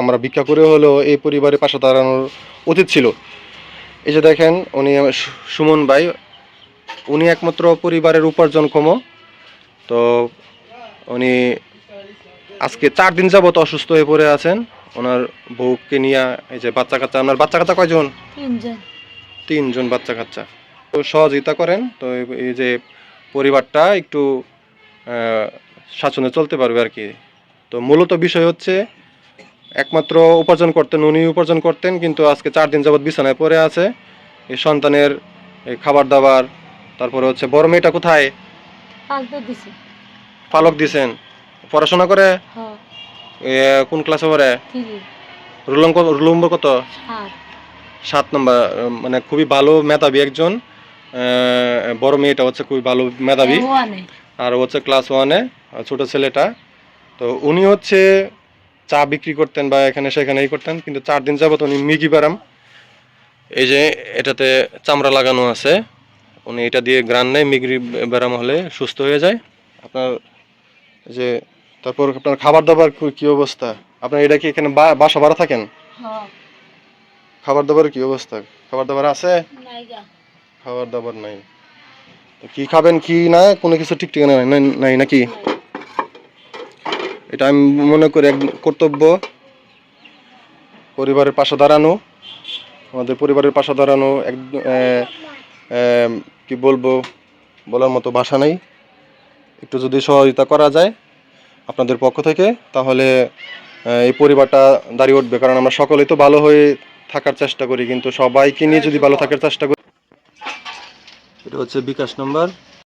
আমরা ভিক্ষা করে হলেও এই পরিবারের পাশে দাঁড়ানোর উচিত ছিল। এই যে দেখেন উনি সুমন ভাই উনি একমাত্র পরিবারের উপার্জনক্ষম তো উনি আজকে চার দিন যাবত অসুস্থ হয়ে পড়ে আছেন। ওনার বউকে নিয়ে এই যে বাচ্চা কাচ্চা আপনার বাচ্চা কাচ্চা কয়জন? তিনজন। বাচ্চা কাচ্চা। তো সহযোগিতা করেন তো এই যে পরিবারটা একটু শাসনে চলতে পারবে আর কি। তো মূলত বিষয় হচ্ছে একমাত্র উপার্জন করতেন উনি উপার্জন করতেন কিন্তু আজকে চার দিন যাবৎ বিছানায় পড়ে আছে। এই সন্তানের এই খাবার দাবার তারপরে হচ্ছে বড় মেয়েটা কোথায়? পালক দিছেন। পড়াশোনা করে? হ্যাঁ। কোন ক্লাসে পড়ে? থ্রি রুলম কত? সাত। নম্বর মানে খুবই ভালো মেধাবী একজন। বড় মেয়েটা হচ্ছে খুবই ভালো মেধাবী। আর হচ্ছে ক্লাস ওয়ানে ছোট ছেলেটা। তো উনি হচ্ছে চা বিক্রি করতেন বা এখানে সেখানে এই করতেন কিন্তু চার দিন যাবত উনি মিগি ব্যারাম এই যে এটাতে চামড়া লাগানো আছে উনি এটা দিয়ে গ্রান নেয় মিগরি ব্যারাম হলে সুস্থ হয়ে যায়। আপনার যে তারপর আপনার খাবার দাবার কি- অবস্থা? আপনার এটা কি এখানে বাসা ভাড়া থাকেন? হ্যাঁ। খাবার দাবার কি অবস্থা? খাবার দাবার আছে খাবার দাবার নাই। কি খাবেন কি না কোনো কিছু ঠিক ঠিকানা নাই নাকি? এটা আমি মনে করি এক কর্তব্য। পরিবারের পাশে দাঁড়ানো, আমাদের পরিবারের পাশে দাঁড়ানো এক কি বলব, বলার মতো ভাষা নেই। একটু যদি সহযোগিতা করা যায় আপনাদের পক্ষ থেকে, তাহলে এই পরিবারটা দাঁড়িয়ে উঠবে। কারণ আমরা সকলেই তো ভালো হয়ে থাকার চেষ্টা করি, কিন্তু সবাইকে নিয়ে যদি ভালো থাকার চেষ্টা করি এটা হচ্ছে বিকাশ নাম্বার।